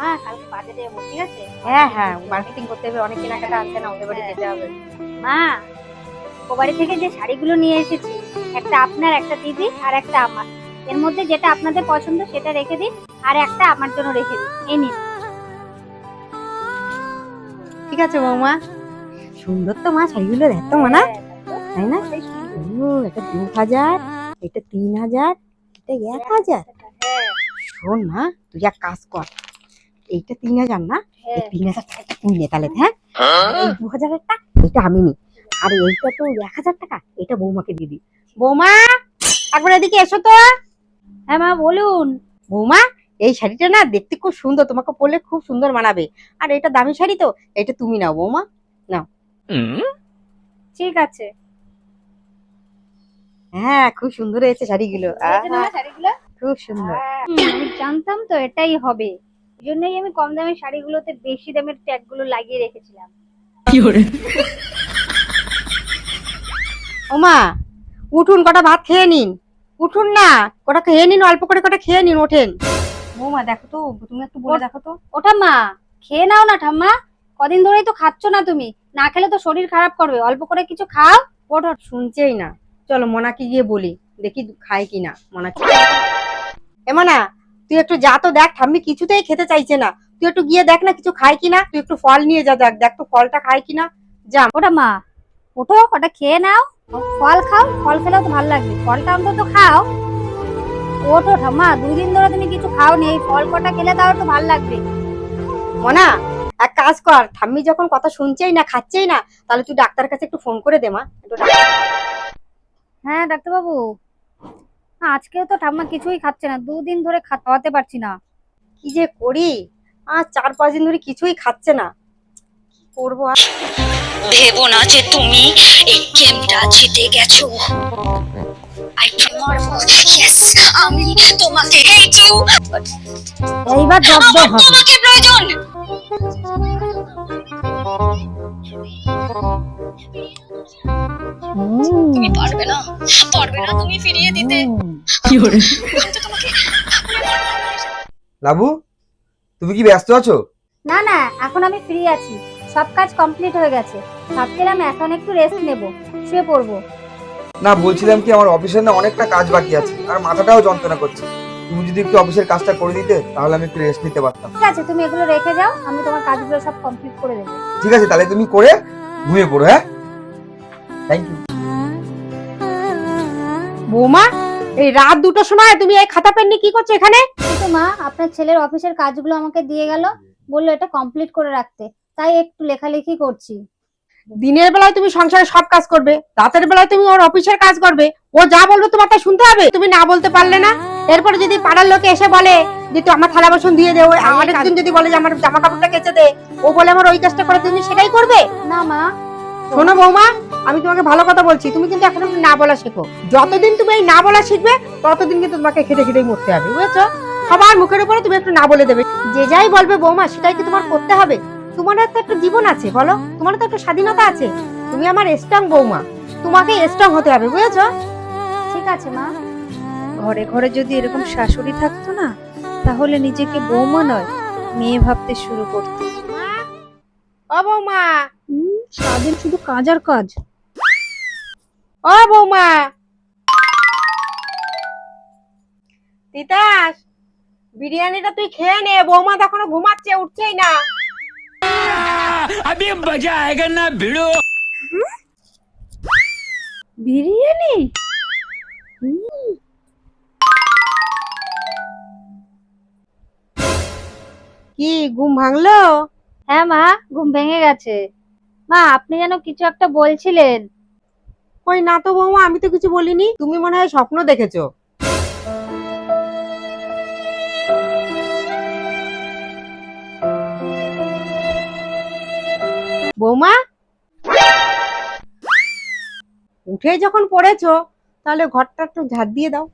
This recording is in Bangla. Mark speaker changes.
Speaker 1: মা কালকে বাজারে যাব ঠিক আছে?
Speaker 2: হ্যাঁ হ্যাঁ মার্কেটিং করতে হবে অনেক কেনাকাটা আছে না ওদের বাড়ি
Speaker 1: হ্যাঁ।
Speaker 2: যেতে হবে।
Speaker 1: মা ও বাড়ি থেকে যে শাড়িগুলো নিয়ে এসেছি একটা আপনার একটা দিদি আর একটা আমার। এর মধ্যে যেটা আপনাদের পছন্দ সেটা রেখে দিন আর একটা আমার জন্য রেখে দিন। এই নিন।
Speaker 2: ঠিক আছে বৌমা। সুন্দর তো মা শাড়িগুলো এত মানা তাই না? ও এটা দু হাজার এটা তিন হাজার এটা এক হাজার। শোন মা তুই এক কাজ কর এইটা তিন হাজার না? এই তিন হাজার টাকাটা তুই নে তাহলে হ্যাঁ? এই দু হাজারেরটা এটা আমি নি। আর এইটা তো এক হাজার টাকা এটা বৌমাকে দিয়ে দিই বৌমা একবার এদিকে এসো তো।
Speaker 1: হ্যাঁ মা বলুন।
Speaker 2: বৌমা এই শাড়িটা না দেখতে খুব সুন্দর তোমাকে পরলে খুব সুন্দর মানাবে। আর এটা দামি শাড়ি তো এটা তুমি নাও বৌমা। নাও।
Speaker 1: ঠিক আছে।
Speaker 2: হ্যাঁ খুব সুন্দর হয়েছে শাড়িগুলো। খুব সুন্দর।
Speaker 1: হুম, জানতাম তো এটাই হবে। জন্যই আমি কম দামের শাড়িগুলোতে বেশি দামের ট্যাগগুলো লাগিয়ে রেখেছিলাম।
Speaker 2: ওমা উঠুন কটা ভাত খেয়ে নিন। উঠুন না কটা খেয়ে নিন অল্প করে কটা খেয়ে নিন ওঠেন। বৌমা দেখো তো তুমি একটু বলে দেখো তো।
Speaker 1: ওটা মা খেয়ে নাও না ঠাম্মা। কদিন ধরেই তো খাচ্ছ না তুমি। না খেলে তো শরীর খারাপ করবে। অল্প করে কিছু খাও ওঠো।
Speaker 2: শুনছেই না। চলো মোনাকে গিয়ে বলি। দেখি খায় কিনা। মোনাকে এ মোনা তুই একটু যা তো দেখ ঠাম্মি কিছুতেই খেতে চাইছে না। তুই একটু গিয়ে দেখ না কিছু খায় কিনা তুই একটু ফল নিয়ে যা দেখ দেখ তো ফলটা খায় কিনা। যা।
Speaker 1: ওটা মা ওঠো ওটা খেয়ে নাও। ফল খাও ফল খেলেও তো ভালো লাগবে। ফলটা অন্তত খাও। ওঠো ঠাম্মা দুই দিন ধরে তুমি কিছু খাও নি এই ফল কটা খেলে তাও তো ভালো লাগবে।
Speaker 2: মনা এক কাজ কর ঠাম্মি যখন কথা শুনছেই না খাচ্ছেই না তাহলে তুই ডাক্তারের কাছে একটু ফোন করে দে মা ডাক্তার-
Speaker 1: হ্যাঁ ডাক্তারবাবু। আজকেও তো ঠাম্মা কিছুই খাচ্ছে না দুদিন ধরে খা- খাওয়াতে পারছি না।
Speaker 2: কি যে করি? আর চার পাঁচ দিন ধরে কিছুই খাচ্ছে না। কি করব আর?
Speaker 3: ভেবো না যে তুমি এই গেমটা জিতে গেছো। আমি তোমাকে
Speaker 2: এইবার জব্দ হবে
Speaker 3: তোমাকে প্রয়োজন। পারবে না তুমি ফিরিয়ে দিতে। আমি তো
Speaker 4: লাবু তুমি কি ব্যস্ত আছো?
Speaker 1: না না এখন আমি ফ্রি আছি। সব কাজ কমপ্লিট হয়ে গেছে। ভাবছিলাম এখন একটু রেস্ট নেব শুয়ে পড়ব।
Speaker 4: না বলছিলাম কি আমার অফিসের না অনেকটা কাজ বাকি আছে আর মাথাটাও যন্ত্রণা করছে। তুমি যদি একটু অফিসের কাজটা করে দিতে তাহলে আমি একটু রেস্ট নিতে পারতাম।
Speaker 1: ঠিক আছে তুমি এগুলো রেখে যাও আমি তোমার কাজগুলো সব কমপ্লিট করে দেবো।
Speaker 4: ঠিক আছে তাহলে তুমি করে ঘুমিয়ে পড়ো হ্যাঁ? থ্যাংক ইউ
Speaker 2: বৌমা এই রাত দুটোর সময় তুমি এই খাতা পেন নিয়ে কি করছ এখানে?
Speaker 1: কিন্তু মা আপনার ছেলের অফিসের কাজগুলো আমাকে দিয়ে গেল। বলল এটা কমপ্লিট করে রাখতে। তাই একটু লেখালেখি করছি।
Speaker 2: দিনের বেলায় তুমি সংসারে সব কাজ করবে রাতের বেলায় তুমি ওর অফিসের কাজ করবে। ও যা বলবে তোমার তা শুনতে হবে তুমি না বলতে পারলে না। এরপরে যদি পাড়ার লোকে এসে বলে যে তুই আমার থালা বাসন দিয়ে দে আমার একজন যদি বলে যে আমার জামা কাপড়টা কেচে দে ও বলে আমার ওই কাজটা করে তুমি সেটাই করবে?
Speaker 1: না মা
Speaker 2: শোনো বৌমা আমি তোমাকে ভালো কথা বলছি তুমি কিন্তু এখন না বলা শেখো। যতদিন তুমি এই না বলা শিখবে ততদিন কিন্তু তোমাকে খেটে খেটেই মরতে হবে বুঝেছ? সবার মুখের উপরে তুমি একটু না বলে দেবে। যে যাই বলবে বৌমা সেটাই কি তোমার করতে হবে? তোমার তো একটা জীবন আছে বলো? তোমার তো একটা স্বাধীনতা আছে। তুমি আমার স্ট্রং বৌমা তোমাকে স্ট্রং হতে হবে বুঝেছ?
Speaker 1: ঠিক আছে মা।
Speaker 5: ঘরে ঘরে যদি এরকম শাশুড়ি থাকতো না তাহলে নিজেকে বৌমা নয় মেয়ে ভাবতে শুরু করতো।
Speaker 2: ও বৌমা
Speaker 5: সারাদিন শুধু কাজ আর কাজ
Speaker 2: ও বৌমা তিতাস বিরিয়ানিটা তুই খেয়ে নে বৌমা তো এখনো ঘুমাচ্ছে উঠছেই না
Speaker 6: अभी मजा आएगा ना भिड़ो
Speaker 5: বিরিয়ানি
Speaker 2: কি ঘুম ভাঙলো
Speaker 1: হ্যাঁ মা ঘুম ভেঙে গেছে মা, আপনি যেন কিছু একটা বলছিলেন।
Speaker 2: ওই না তো বৌমা, আমি তো কিছু বলিনি। তুমি মনে হয় স্বপ্ন দেখেছ। বৌমা? উঠে যখন পড়েছো, তাহলে ঘরটা একটু ঝাড় দিয়ে দাও।